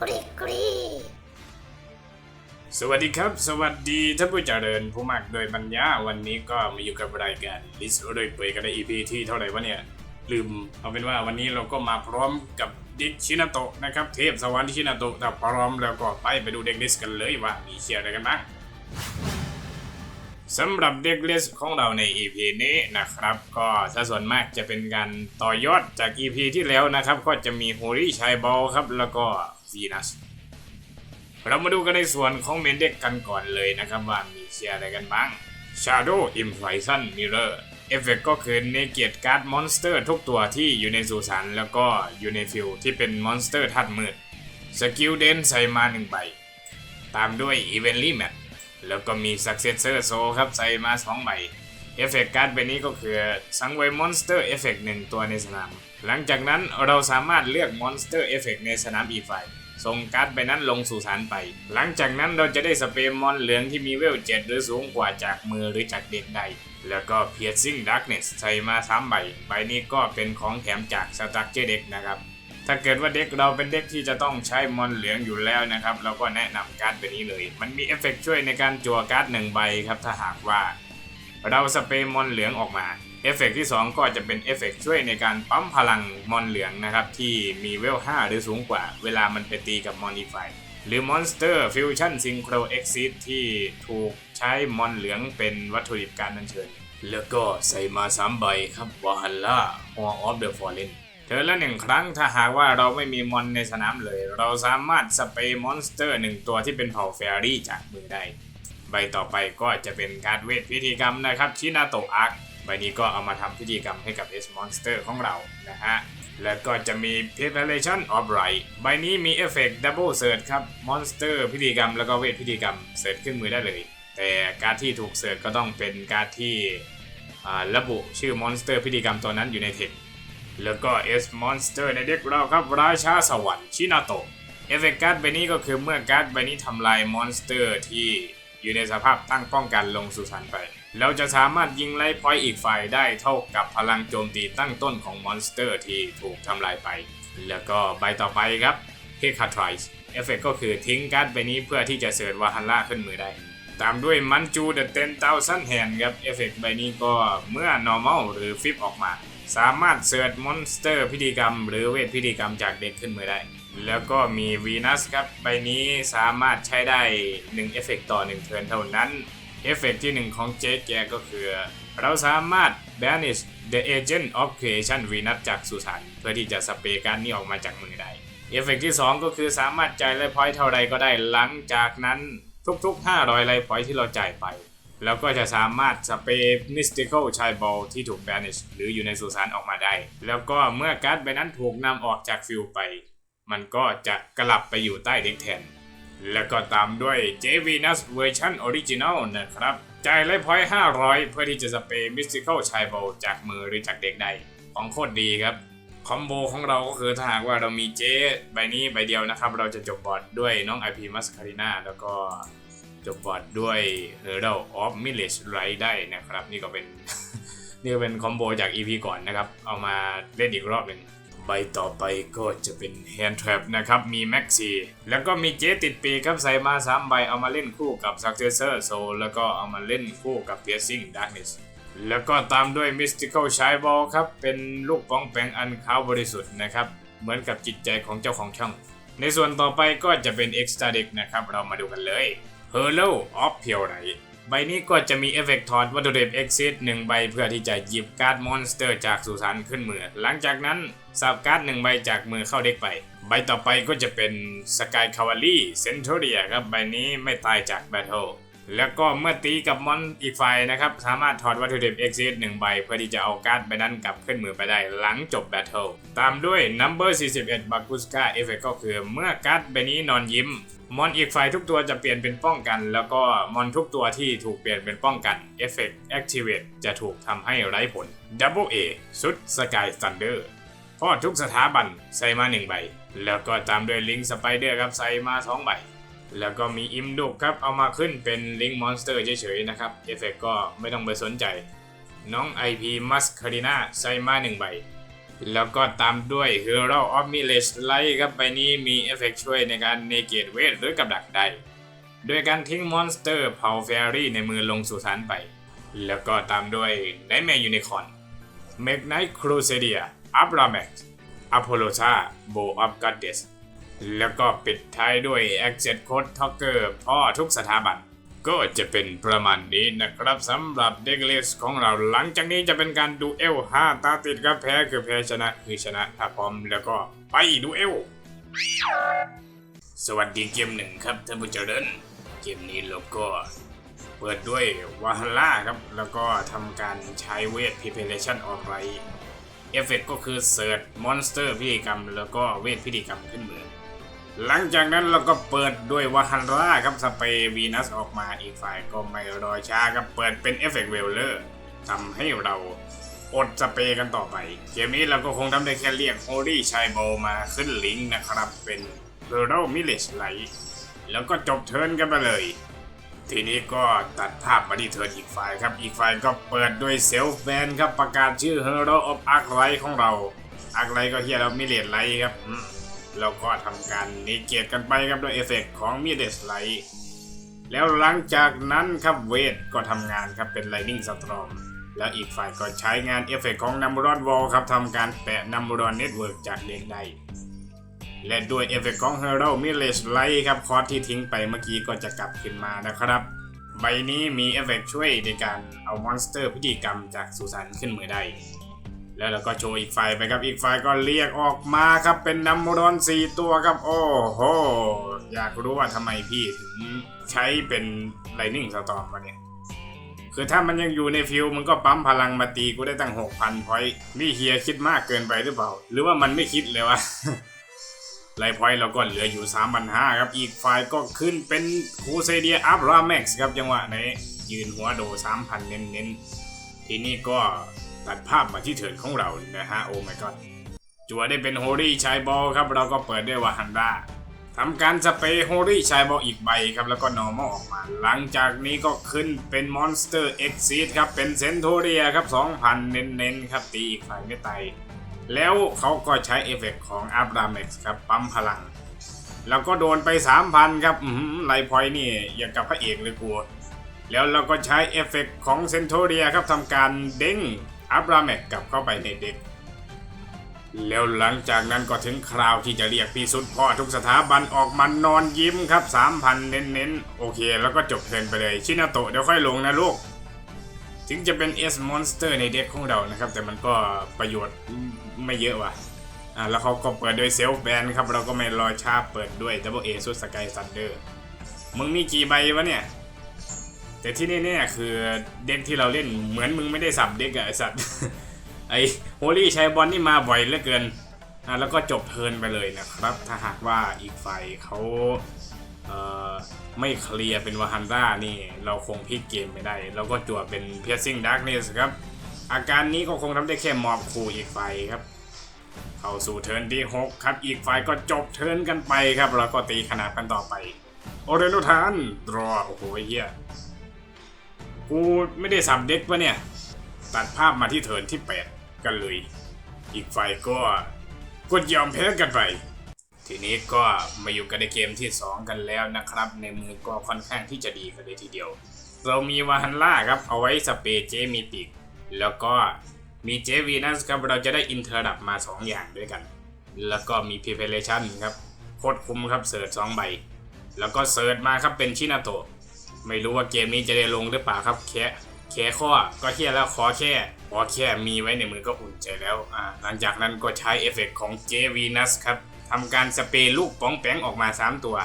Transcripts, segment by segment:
กรีกรีสวัสดีครับ สวัสดีท่านผู้เจริญผู้มากโดยปัญญาวันนี้ก็มาอยู่กับรายการลิสโดยเปยกันใน EP ที่เท่าไหร่วะเนี่ย ลืมเอาเป็นว่าวันนี้เราก็มาพร้อมกับดิชินาโตะนะครับ เทพสวรรค์ชินาโตะถ้าพร้อมแล้วก็ไปไปดูเด็กลิสกันเลยว่ามีเชียร์อะไรกันบ้างสำหรับเด็กลิสของเราใน EP นี้นะครับ ก็สัดส่วนมากจะเป็นการต่อยอดจาก EP ที่แล้วนะครับ ก็จะมีโฮลี่ชัยบอลครับแล้วก็ วีนัสเรามาดูกันในส่วนของเมนเด็กกันก่อนเลยนะครับว่ามีเชียร์อะไรกันบ้าง Shadow Impression Mirror เอฟเฟกก็คือเนเกียการ์ดมอนสเตอร์ทุกตัวที่อยู่ในสุสานแล้วก็อยู่ในฟิลที่เป็นมอนสเตอร์ทัดมืดสกิลเดนใส่มาหนึ่งใบ ตามด้วย e v e n t l y Map แล้วก็มี Successor Soul ครับใส่มาสองใบเอฟเฟกการ์ดใบนี้ก็คือสังเวยมอนสเตอร์เอฟเฟกต์หนึ่งตัวในสนาม หลังจากนั้นเราสามารถเลือกมอนสเตอร์เอฟเฟกต์ในสนามอีกฝ่าย ส่งการ์ดใบนั้นลงสู่สารไป หลังจากนั้นเราจะได้สเปรย์มอนเหลืองที่มีเวลเจ็ดหรือสูงกว่าจากมือหรือจากเด็กใด แล้วก็ Piercing Darkness ใส่มาสามใบ ใบนี้ก็เป็นของแถมจาก Structure Deck นะครับ ถ้าเกิดว่าเด็กเราเป็นเด็กที่จะต้องใช้มอนเหลืองอยู่แล้วนะครับ เราก็แนะนำการ์ดใบนี้เลย มันมีเอฟเฟกต์ช่วยในการจั่วการ์ดหนึ่งใบครับถ้าหากว่า เราสเปรย์มอนเหลืองออกมา เอฟเฟกต์ที่ 2 ก็จะเป็นเอฟเฟกต์ช่วยในการปั๊มพลังมอนเหลืองนะครับ ที่มีเวล 5 หรือสูงกว่า เวลามันไปตีกับมอนอีไฟหรือมอนสเตอร์ฟิวชั่นซิงโครเอ็กซิสที่ถูกใช้มอนเหลืองเป็นวัตถุดิบการนันเชิญ แล้วก็ใส่มา 3 ใบครับวาฮัลล่าฮอออฟเดอะฟอร์เรนเธอละหนึ่งครั้งถ้าหากว่าเราไม่มีมอนในสนามเลย เราสามารถสเปรย์มอนสเตอร์หนึ่งตัวที่เป็นเผ่าเฟรี่จากมือได้ ใบต่อไปก็จะเป็นการเวทพิธีกรรมนะครับชินาโตะอาร์ ใบนี้ก็เอามาทำพิธีกรรมให้กับ S Monster ของเรานะฮะ แล้วก็จะมี Preparation of Right ใบนี้มีเอฟเฟกต์ Double Search ครับ Monster พิธีกรรมแล้วก็เวทพิธีกรรมเสิร์ชขึ้นมือได้เลย แต่การที่ถูกเสิร์ชก็ต้องเป็นการที่ระบุชื่อ Monster พิธีกรรมตัวนั้นอยู่ในเทคแล้วก็ S Monster ในเด็กเราครับราชาสวรรค์ชินาโตะเอฟเฟกต์การ์ดใบนี้ก็คือเมื่อการ์ดใบนี้ทำลายมอนสเตอร์ที่อยู่ในสภาพตั้งป้องกันลงสู่สารไป เราจะสามารถยิงไล่พอยต์อีกฝ่ายได้เท่ากับพลังโจมตีตั้งต้นของมอนสเตอร์ที่ถูกทำลายไป แล้วก็ใบต่อไปครับเฮคาทริสเอฟเฟกก็คือทิ้งการ์ดใบนี้เพื่อที่จะเสิร์ชวาฮันล่าขึ้นมือได้ ตามด้วยมันจูเดอะเทนเตาซันแฮนครับเอฟเฟกใบนี้ก็เมื่อ normal หรือฟิปออกมา สามารถเสิร์ชมอนสเตอร์พิธีกรรม หรือเวทพิธีกรรมจากเด็กขึ้นมือได้ แล้วก็มีวีนัสครับใบนี้สามารถใช้ได้1เอฟเฟกต่อ1เทิร์นเท่านั้น เอฟเฟกที่1ของเจ๊แกก็คือ เราสามารถ banish the agent of creation Venus จากสุสานเพื่อที่จะสเปรย์การนี้ออกมาจากมือได้เอฟเฟกที่ 2 ก็คือสามารถจ่ายไลฟ์พอยต์เท่าไรก็ได้หลังจากนั้นทุกๆ 500ไลฟ์พอยต์ที่เราจ่ายไป แล้วก็จะสามารถสเปรย์ Mystical c h i b a l ที่ถูก banish หรืออยู่ในสุสานออกมาได้ แล้วก็เมื่อการ์ดใบนั้นถูกนำออกจากฟิลไป มันก็จะกลับไปอยู่ใต้เด็กแทน แล้วก็ตามด้วย J Venus Version Original นะครับ จ่ายไลพอยต์500 เพื่อที่จะสเปรย์ Mystical c h i b a l จากมือหรือจากเด็กได้ของโคตรดีครับ คอมโบของเราก็คือถ้าหากว่าเรามีเจใบนี้ใบเดียวนะครับ เราจะจบบอร์ดด้วยน้อง IP Mascarina แล้วก็จบบอร์ดด้วย Hurdle of Millage Right ได้นะครับ นี่ก็เป็น นี่ก็เป็นคอมโบจาก EP ก่อนนะครับ เอามาเล่นอีกรอบหนึ่ง ใบต่อไปก็จะเป็น Hand Trap นะครับ มีแม็กซีแล้วก็มีเจติดปีครับใส่มา 3 ใบเอามาเล่นคู่กับ Successor Soul แล้วก็เอามาเล่นคู่กับ Piercing Darkness แล้วก็ตามด้วย Mystical s h i b a l l ครับ เป็นลูกป้องแปงอันขาวบริสุทธิ์นะครับ เหมือนกับจิตใจของเจ้าของช่อง ในส่วนต่อไปก็จะเป็น Extra Deck นะครับ เรามาดูกันเลย Hurl of Pure Light ใบนี้ก็จะมีเอฟเฟกต์ถอดวัตถุดิบ Exit 1ใบเพื่อที่จะหยิบการ์ดมอนสเตอร์จากสุสานขึ้นมือ หลังจากนั้นสับการ์ด1ใบจากมือเข้าเด็กไป ใบต่อไปก็จะเป็น Sky Cavalry Centuria ครับใบนี้ไม่ตายจาก Battle แล้วก็เมื่อตีกับมอนอีกฝ่ายนะครับ สามารถถอดวัตถุดิบ Exit 1ใบ เพื่อที่จะเอาการ์ดใบนั้นกลับขึ้นมือไปได้หลังจบ Battle ตามด้วย Number 41 b a k u s k a เอฟเฟกก็คือเมื่อการ์ดใบนี้นอนยิ้ม มอนอีกฝ่ายทุกตัวจะเปลี่ยนเป็นป้องกัน แล้วก็มอนทุกตัวที่ถูกเปลี่ยนเป็นป้องกันเอฟเฟกต์ Activate จะถูกทำให้ไร้ผล Double A ชุด Sky Thunder พอทุกสถาบันใส่มา1ใบ แล้วก็ตามด้วยลิงสไปเดอร์ครับใส่มา2ใบ แล้วก็มีอิมดุกครับเอามาขึ้นเป็นลิงมอนสเตอร์เฉยๆนะครับเอฟเฟกก็ไม่ต้องไปสนใจ น้อง IP มัสคาริน่าใส่มา1ใบ แล้วก็ตามด้วย Hero of Village Light ครับใบนี้มีเอฟเฟกต์ช่วยในการเนเกตเวทหรือกับดักได้โดยการทิ้งมอนสเตอร์เผาเฟรี่ในมือลงสู่ฐานไป แล้วก็ตามด้วย Nightmare Unicorn m a g n i t e Crusadia a b r a m a x Apollosa Bow of Goddess แล้วก็ปิดท้ายด้วย Access Code Talker พ่อทุกสถาบัน ก็จะเป็นประมาณนี้นะครับสำหรับเด็กเลสของเราหลังจากนี้จะเป็นการดูเอล5ตาติดครับแพ้คือแพ้ชนะคือชนะถ้าพร้อมแล้วก็ไปดูเอลสวัสดีเกมหนึ่งครับท่านผู้เจริญเกมนี้เราก็เปิดด้วยวาฮาร่าครับ แล้วก็ทำการใช้เวท preparation ออกไรเอฟเฟกก็คือเสิร์ชมอนสเตอร์พิธีกรรม แล้วก็เวทพิธีกรรมขึ้นมือ หลังจากนั้นเราก็เปิดด้วยวาฮันร่าครับสเปรย์วีนัสออกมาอีกฝ่ายก็ไม่รอช้าครับเปิดเป็นเอฟเฟกต์เวลเลอร์ทำให้เราอดสเปรย์กันต่อไป เกมนี้เราก็คงทำได้แค่เรียกโฮลี่ชายโบมาขึ้นลิงก์นะครับเป็นเ u โรมิเลชไลท์แล้วก็จบเทิร์นกันไปเลย ทีนี้ก็ตัดภาพมาที่เทิร์นอีกฝ่ายครับ อีกฝ่ายก็เปิดด้วยเซลฟ์แบนครับประกาศชื่อ Hero of Arc Light ของเราอาร์ไลท์ก็เฮียแล้วมิเลชไลท์ครับ แล้วก็ทำการนิเกตกันไปครับด้วยเอฟเฟกต์ของมีเดสไลท์แล้วหลังจากนั้นครับเวทก็ทำงานครับเป็นไลนิ่งสตรอมแล้วอีกฝ่ายก็ใช้งานเอฟเฟกต์ของนัมบรอนวอลครับทำการแปะนัมบรอนเน็ตเวิร์กจากเด็กได้และด้วยเอฟเฟกต์ของ Hero m i l l a g e Light ครับคอร์สที่ทิ้งไปเมื่อกี้ก็จะกลับขึ้นมานะครับ ใบนี้มีเอฟเฟกต์ช่วยในการเอามอนสเตอร์พิธีกรรมจากสุสานขึ้นมือได้ แล้วเราก็โชว์อีกฝ่ายไปครับอีกฝ่ายก็เรียกออกมาครับเป็นนัมโมรอนสี่ตัวครับ โอ้โห อยากรู้ว่าทำไมพี่ถึงใช้เป็นไลนิ่งสตอมมาเนี่ยคือถ้ามันยังอยู่ในฟิลมันก็ปั๊มพลังมาตีกูได้ตั้ง 6,000พอยต์นี่เฮียคิดมากเกินไปหรือเปล่า หรือว่ามันไม่คิดเลยวะไลพอยต์เราก็เหลืออยู่ 3,500 ครับ อีกฝ่ายก็ขึ้นเป็นคูเซเดียอัพราแม็กซ์ครับจังหวะนี้ยืนหัวโด 3,000 เน้นๆ ทีนี้ก็ ตัดภาพมาที่เถินของเรานะฮะโอ้ my god จัวได้เป็นโฮลี่ชายบอลครับ เราก็เปิดด้วยวาฮันดาทำการสเปรย์โฮลี่ชายบอลอีกใบครับ แล้วก็นอร์มอลออกมา หลังจากนี้ก็ขึ้นเป็นมอนสเตอร์เอ็กซีครับ เป็นเซนโทเรียครับ 2,000 เน้นๆ ครับ ตีอีกฝ่ายไม่ตายแล้วเขาก็ใช้เอฟเฟกต์ของอัพราเม็กซ์ครับ ปั๊มพลัง แล้วก็โดนไป 3,000 ครับอืมไลพอยนี่อย่างกับพระเอกเลยกูแล้วเราก็ใช้เอฟเฟกต์ของเซนโทเรียครับทำการเด้ง อับราเมกกลับเข้าไปในเด็ก แล้วหลังจากนั้นก็ถึงคราวที่จะเรียกพี่สุดพ่อทุกสถาบันออกมานอนยิ้มครับ3,000เน้นๆ โอเค แล้วก็จบเทินไปเลย ชินาโตะเดี๋ยวค่อยลงนะลูก ถึงจะเป็น S Monster ในเด็กของเรานะครับ แต่มันก็ประโยชน์ไม่เยอะว่ะอ่าแล้วเขาก็เปิดด้วยเซลฟ์แบนครับ เราก็ไม่รอช้าเปิดด้วย Double A สุดสกายซันเดอร์มึงมีกี่ใบวะเนี่ย แต่ที่นี่เนี่ยคือเด็กที่เราเล่นเหมือนมึงไม่ได้สับเด็กอะไอสัตว์ไอโฮลี่ใช้บอลนี่มาบ่อยเหลือเกินอะแล้วก็จบเทินไปเลยนะครับ ถ้าหากว่าอีกฝ่ายเขาเอ่อไม่เคลียร์เป็นวาฮันด้านี่เราคงพลิกเกมไม่ได้ เราก็จั่วเป็นเพียซิงด a r k เนสครับ อาการนี้ก็คงทำได้แค่มอบคูอีกฝ่ายครับ เข้าสู่เทิร์นที่ 6 ครับ อีกฝ่ายก็จบเทิร์นกันไปครับ แล้วก็ตีขนาดกันต่อไป โอเรโนทานรอโอ้โหเฮีย กูไม่ได้สับเด็กปะเนี่ย ตัดภาพมาที่เทิร์นที่ 8 กันเลย อีกฝ่ายก็กดยอมแพ้กันไป ทีนี้ก็มาอยู่กันในเกมที่ 2 กันแล้วนะครับ ในมือก็ค่อนข้างที่จะดีกันเลยทีเดียว เรามีวาฮันล่าครับ เอาไว้สเปเจมีปิกแล้วก็มีเจวีนัสครับเราจะได้อินเทอร์ดับมา 2 อย่างด้วยกัน แล้วก็มี preparation ครับโคตรคุ้มครับเสิร์ช2ใบ แล้วก็เสิร์ชมาครับเป็นชินาโตะ ไม่รู้ว่าเกมนี้จะได้ลงหรือเปล่าครับแค่แค่ข้อก็แค่แล้วขอแค่ขอแค่มีไว้ในมือก็อุ่นใจแล้วอ่าหลังจากนั้นก็ใช้เอฟเฟกต์ของเจวีนัสครับทำการสเปรย์ลูกป้องแป้งออกมา 3 ตัว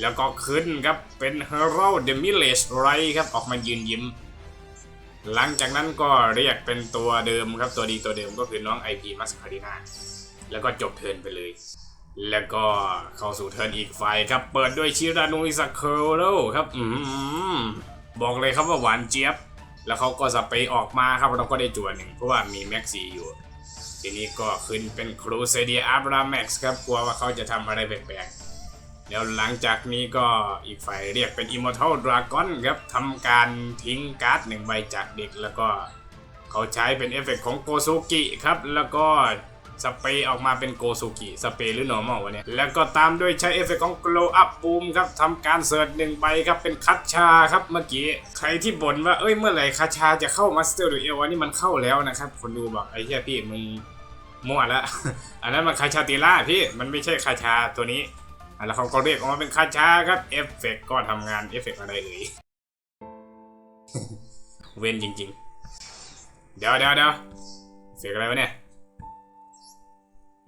แล้วก็ขึ้นครับเป็น Hero the Village Right ครับออกมายืนยิ้ม หลังจากนั้นก็เรียกเป็นตัวเดิมครับตัวดีตัวเดิมก็คือน้อง IP m a s c a r i n a แล้วก็จบเทินไปเลย แล้วก็เข้าสู่เทิร์นอีกไฟครับ เปิดด้วยชิรานุอิสเคโรครับ อืมบอกเลยครับว่าหวานเจี๊ยบ แล้วเขาก็สเปย์ออกมาครับเราก็ได้จั่วหนึ่งเพราะว่ามีแม็กซีอยู่ ทีนี้ก็ขึ้นเป็นครูเซเดียอับราแม็กซ์ครับ กลัวว่าเขาจะทำอะไรแปลกๆแล้วหลังจากนี้ก็อีกฝ่ายเรียกเป็น Immortal Dragon ครับทำการทิ้งการ์ดหนึ่งใบจากเด็กแล้วก็ เขาใช้เป็นเอฟเฟกต์ของโกซุกิครับแล้วก็ สเปรย์ออกมาเป็นโกซูกิสเปรย์หรือ normal วะเนี่ย แล้วก็ตามด้วยใช้เอฟเฟกต์ของ glow up boom ครับทำการเสิร์ชหนึ่งใบครับเป็นคัตชาครับเมื่อกี้ ใครที่บ่นว่า เอ้ยเมื่อไหร่คาชาจะเข้ามาสเตอร์ดูเอลวันนี้มันเข้าแล้วนะครับ คนดูบอกไอ้เหี้ยพี่มึงมั่วล้วอันนั้นมันคาชาติล่าพี่มันไม่ใช่คาชาตัวนี้อะแล้วเขาก็เรียกออกมาเป็นคาชาครับเอฟเฟกต์ก็ทำงานเอฟเฟกต์อะไรเอ่ยเว้นจริง ๆ เดี๋ยวเดี๋ยวเดี๋ยวเสียงอะไรวะเนี่ย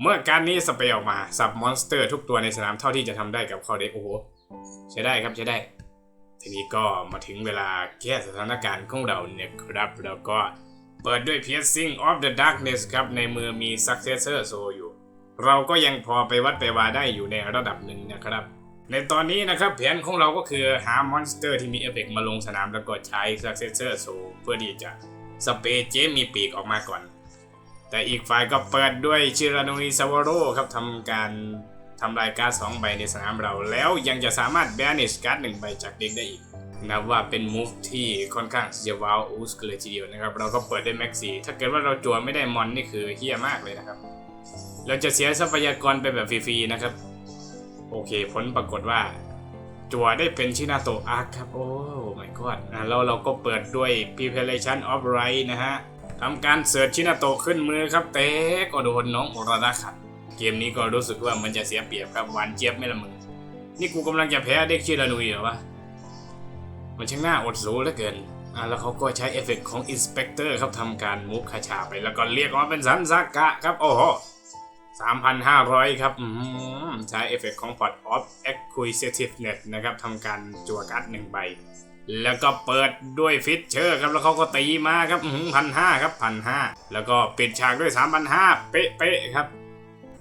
เมื่อการนี้สเปรย์ออกมาสับมอนสเตอร์ทุกตัวในสนามเท่าที่จะทำได้กับคอเด็กโอ้โหใช้ได้ครับใช้ได้ ทีนี้ก็มาถึงเวลาแก้สถานการณ์ของเราเนี่ยครับ แล้วก็เปิดด้วย Piercing of the Darkness ครับในมือมี Successor Soul อยู่ เราก็ยังพอไปวัดไปวาได้อยู่ในระดับหนึ่งนะครับ ในตอนนี้นะครับแผนของเราก็คือหามอนสเตอร์ที่มีเอฟเฟกต์มาลงสนามแล้วก็ใช้ Successor Soul เพื่อที่จะสเปรย์เจมีปีกออกมาก่อน แต่อีกฝ่ายก็เปิดด้วยชิรานุอิซาวโรครับทำการทำลายการ์ดสองใบในสนามเรา แล้วยังจะสามารถแบนิชการ์ดหนึ่งใบจากเด็กได้อีกนับว่าเป็นมูฟที่ค่อนข้างจะว้าวอูสเลยทีเดียวนะครับ เราก็เปิดได้แม็กซี่ถ้าเกิดว่าเราจัวไม่ได้มอนนี่คือเฮี้ยมากเลยนะครับ เราจะเสียทรัพยากรไปแบบฟรีๆนะครับ โอเค ผลปรากฏว่า จัวได้เป็นชินาโตะอาร์คครับ โอ้ my god อะแล้วเราก็เปิดด้วย preparation of right นะฮะ ทำการเสิร์ชชินาโตขึ้นมือครับเต้ก็โดนน้องโอราดาขัด เกมนี้ก็รู้สึกว่ามันจะเสียเปรียบครับหวานเจี๊ยบไม่ละมึงนี่กูกำลังจะแพ้เด็กชิรานุยเหรอวะ มันช่างหน่าอดสูเหลือเกินอะแล้วเขาก็ใช้เอฟเฟกต์ของ Inspector ครับทำการมุกคาชาไปแล้วก็เรียกว่าเป็นสันซากะครับ โอ้โห3,500ครับใช้เอฟเฟกต์ของ Pot of Acquisitiveness นะครับทำการจั่วการ์ดหนึ่งใบ แล้วก็เปิดด้วยฟิชเชอร์ครับแล้วเขาก็ตีมาครับพันห้าครับพันห้าแล้วก็ปิดฉากด้วย3,500เป๊ะๆครับ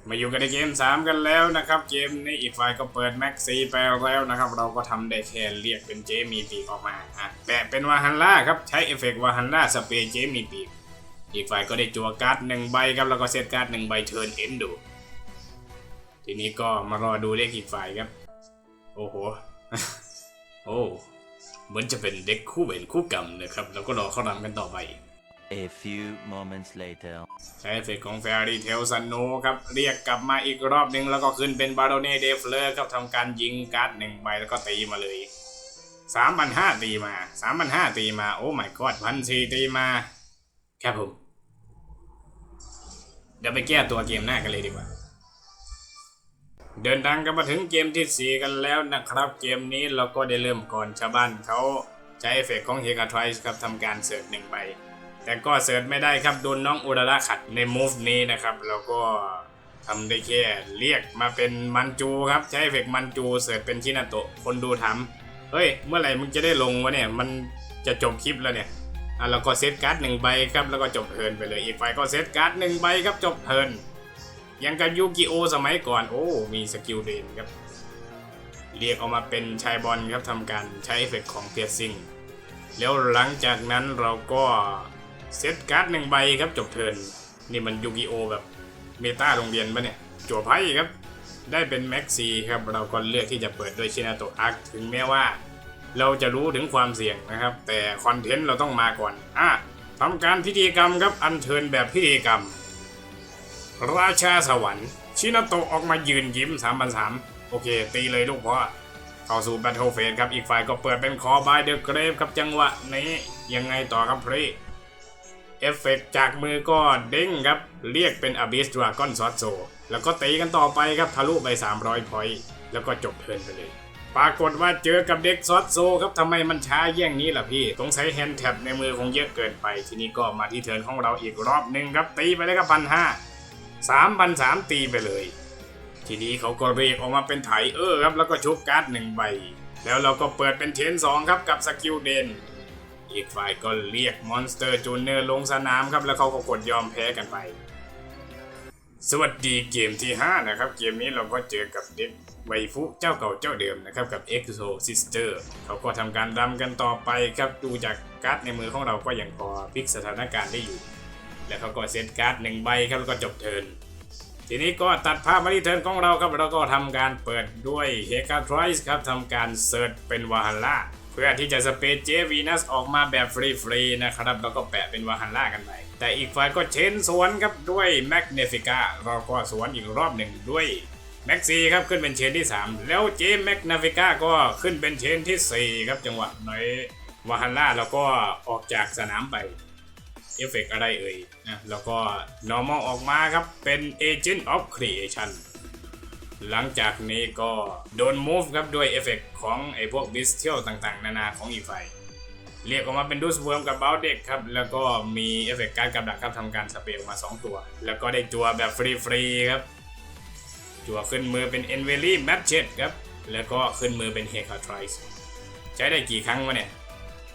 มาอยู่กันในเกม 3 กันแล้วนะครับ เกมนี้อีกฝ่ายก็เปิดแม็กซีไปแล้วนะครับ เราก็ทำได้แค่เรียกเป็นเจมีปีกออกมาอะแปะเป็นวาฮันล่าครับ ใช้เอฟเฟกต์วาฮันล่าสเปรย์เจมีปีกอีกฝ่ายก็ได้จั่วการ์ดหนึ่งใบครับแล้วก็เซตการ์ดหนึ่งใบเทิร์นเอ็นดู ทีนี้ก็มารอดูเลขอีกฝ่ายครับ โอ้โห โอ้ เหมือนจะเป็นเด็กคู่เวรคู่กรรมนะครับ แล้วก็รอเข้ารำกันต่อไป A few moments later. ใช้เอฟเฟกต์ของแฟรี่เทลซันโนครับ เรียกกลับมาอีกรอบหนึ่งแล้วก็ขึ้นเป็นบาโรเน่เดฟเลอร์ครับทำการยิงการ์ดหนึ่งใบแล้วก็ตีมาเลยสามพันห้าตีมาสามพันห้าตีมา โอ้ my god พันสี่ตีมาครับผม เดี๋ยวไปแก้ตัวเกมหน้ากันเลยดีกว่า เดินทางกันมาถึงเกมที่ 4 กันแล้วนะครับ เกมนี้เราก็ได้เริ่มก่อนชาวบ้านเขาใช้เอฟเฟกต์ของเฮกาทริสครับทำการเสิร์ฟหนึ่งใบแต่ก็เสิร์ชไม่ได้ครับโดนน้องอุราระขัดในมูฟนี้นะครับแล้วก็ทำได้แค่เรียกมาเป็นมันจูครับใช้เอฟเฟกต์มันจูเสิร์ชเป็นชินาโตะคนดูถามเฮ้ยเมื่อไหร่มึงจะได้ลงวะเนี่ยมันจะจบคลิปแล้วเนี่ยอะแล้วก็เซตการ์ดหนึ่งใบครับแล้วก็จบเทิร์นไปเลยอีกฝ่ายก็เซตการ์ดหนึ่งใบครับจบเทิร์น ยังกับยูกิโอสมัยก่อน โอ้ มีสกิลเด่นครับ เรียกออกมาเป็นชายบอลครับทำการใช้เอฟเฟกของเพียร์ซิงแล้วหลังจากนั้นเราก็เซตการ์ดหนึ่งใบครับจบเทินนี่มันยูกิโอแบบเมตาโรงเรียนปะเนี่ย จั่วไพ่ครับ ได้เป็นแม็กซีครับ เราก็เลือกที่จะเปิดด้วยชินาโตะอาร์คถึงแม้ว่า เราจะรู้ถึงความเสี่ยงนะครับ แต่คอนเทนต์เราต้องมาก่อนอะทำการพิธีกรรมครับอัญเชิญแบบพิธีกรรม ราชาสวรรค์ ชินาโตะออกมายืนยิ้ม3 0 0โอเค ตีเลยลูกพ่อเข้าสู่แบทเทิลเฟสครับ อีกฝ่ายก็เปิดเป็นคอบายเดอะเกรฟครับจังหวะนี้ ยังไงต่อครับพรีเอฟเฟกต์จากมือก็เด้งครับ เรียกเป็น Abyss Dragon s w o r d s o แล้วก็ตีกันต่อไปครับทะลุไป 300 พอยต์แล้วก็จบเทินไปเลย ปรากฏว่าเจอกับเด็กซอสโซครับทำไมมันช้าแย่งนี้ล่ะพี่สงสัยแฮนด์แท็บในมือคงเยอะเกินไป ทีนี้ก็มาที่เทิร์นของเราอีกรอบหนึ่งครับตีไปเลยครับพันห้า สามพันสามตีไปเลย ทีนี้เขาก็เรียกออกมาเป็นไถเออครับ แล้วก็ชุบการ์ดหนึ่งใบ แล้วเราก็เปิดเป็นเทนสองครับกับสกิลเดนอีกฝ่ายก็เรียกมอนสเตอร์จูเนอร์ลงสนามครับ แล้วเขาก็กดยอมแพ้กันไป สวัสดีเกมที่ 5 นะครับ เกมนี้เราก็เจอกับเด็กไวฟุเจ้าเก่าเจ้าเดิมนะครับ กับ EXO Sister เขาก็ทำการรำกันต่อไปครับ ดูจากการ์ดในมือของเราก็ยังพอพลิกสถานการณ์ได้อยู่ แล้วเขาก็เซตการ์ดหนึ่งใบครับแล้วก็จบเทิร์นทีนี้ก็ตัดภาพมาที่เทิร์นของเราครับเราก็ทำการเปิดด้วยเฮกาทริสครับทำการเซิร์ชเป็นวาฮัลล่าเพื่อที่จะสเปซเจวีนัสออกมาแบบฟรีๆนะครับแล้วก็แปะเป็นวาฮันล่ากันไปแต่อีกฝ่ายก็เชนสวนครับด้วยแมกเนฟิก้าเราก็สวนอีกรอบหนึ่งด้วยแม็กซีครับขึ้นเป็นเชนที่ 3 แล้วเจมแมกนาฟิก้าก็ขึ้นเป็นเชนทีสี่4 ครับจังหวะไหนวาฮันล่าแล้วก็ออกจากสนามไป เอฟเฟกอะไรเอ่ยนะแล้วก็ normal ออกมาครับ เป็น agent of creation หลังจากนี้ก็โดน move ครับด้วยเอฟเฟกของไอ้พวก bestial ต่างๆ นานาของอีกฝ่ายเรียกออกมาเป็นดูสเวิร์มกับ b บ l เด็กครับ แล้วก็มีเอฟเฟกการกับดักครับทำการสเปรย์ออกมา 2 ตัว แล้วก็ได้จัวแบบฟรีๆครับ จัวขึ้นมือเป็น e n v e l y Matchet ครับ แล้วก็ขึ้นมือเป็น h e c a t r i c e ใช้ได้กี่ครั้งวะเนี่ย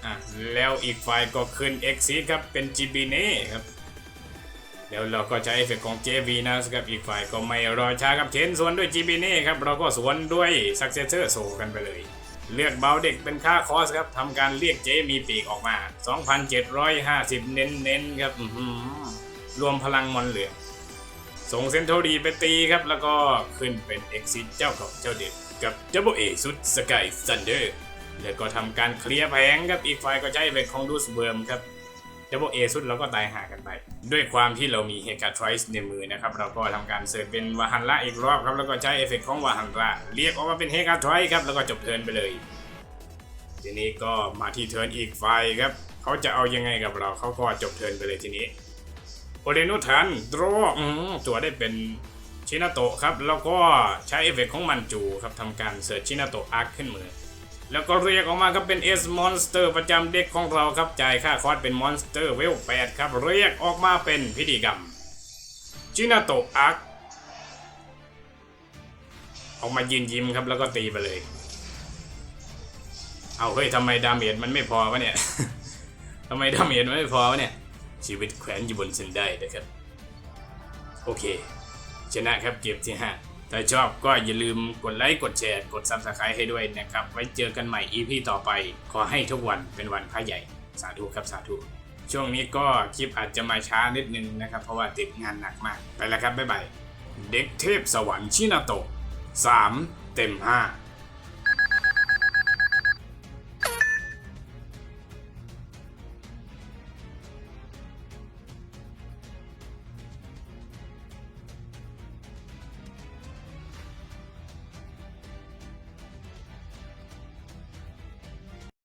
อะแล้วอีกฝ่ายก็ขึ้น Exit ครับเป็น g b n e ครับแล้วเราก็ใช้เอฟเฟกของ JV นะครับอีกฝ่ายก็ไม่รอช้าครับเชนสวนด้วย g b n e ครับเราก็สวนด้วย Successor โซกันไปเลย เลือกเบาเด็กเป็นค่าคอสครับทำการเรียกเจมีปีกออกมา 2,750 เน้นๆครับรวมพลังมอนเหลืองส่งเซนโทรีไปตีครับ แล้วก็ขึ้นเป็น Exit เจ้าของเจ้าเด็ดกับเจ้าโบเอสุดสกายซันเดอร์ แล้วก็ทำการเคลียร์แผงครับอีกฝ่ายก็ใช้เวทของดูสเบิร์มครับเจ้าโบเอสุดเราก็ตายหากันไป ด้วยความที่เรามีเฮกาทริสในมือนะครับ เราก็ทำการเสิร์ฟเป็นวาฮันละอีกรอบครับ แล้วก็ใช้เอฟเฟกต์ของวาฮันละเรียกออกมาเป็นเฮกาทริสครับ แล้วก็จบเทิร์นไปเลย ทีนี้ก็มาที่เทิร์นอีกฝ่ายครับ เขาจะเอายังไงกับเราเขาก็จบเทิร์นไปเลยทีนี้โอเดนุทันดรอตัวได้เป็นชินาโตะครับ แล้วก็ใช้เอฟเฟกต์ของมันจูครับทำการเสิร์ชชินาโตะอาร์คขึ้นมือ แล้วก็เรียกออกมาครับเป็น S Monster ประจำเด็กของเราครับจ่ายค่าคอร์สเป็น Monster เวล8ครับ เรียกออกมาเป็นพิธีกรรมชินาโตะอาร์คออกมายืนยิ้มครับแล้วก็ตีไปเลย เอาเฮ้ยทำไมดาเมจมันไม่พอวะเนี่ยทำไมดาเมจมันไม่พอวะเนี่ย ชีวิตแขวนอยู่บนเส้นได้นะครับ โอเค ชนะครับเกมที่5 ถ้าชอบก็อย่าลืมกดไลค์กดแชร์กด Subscribe ให้ด้วยนะครับ ไว้เจอกันใหม่ EP ต่อไป ขอให้ทุกวันเป็นวันพระใหญ่ สาธุครับสาธุ ช่วงนี้ก็คลิปอาจจะมาช้านิดนึงนะครับ เพราะว่าติดงานหนักมาก ไปแล้วครับบ๊ายบาย เด็กเทพสวรรค์ชินาโตะ3เต็ม 5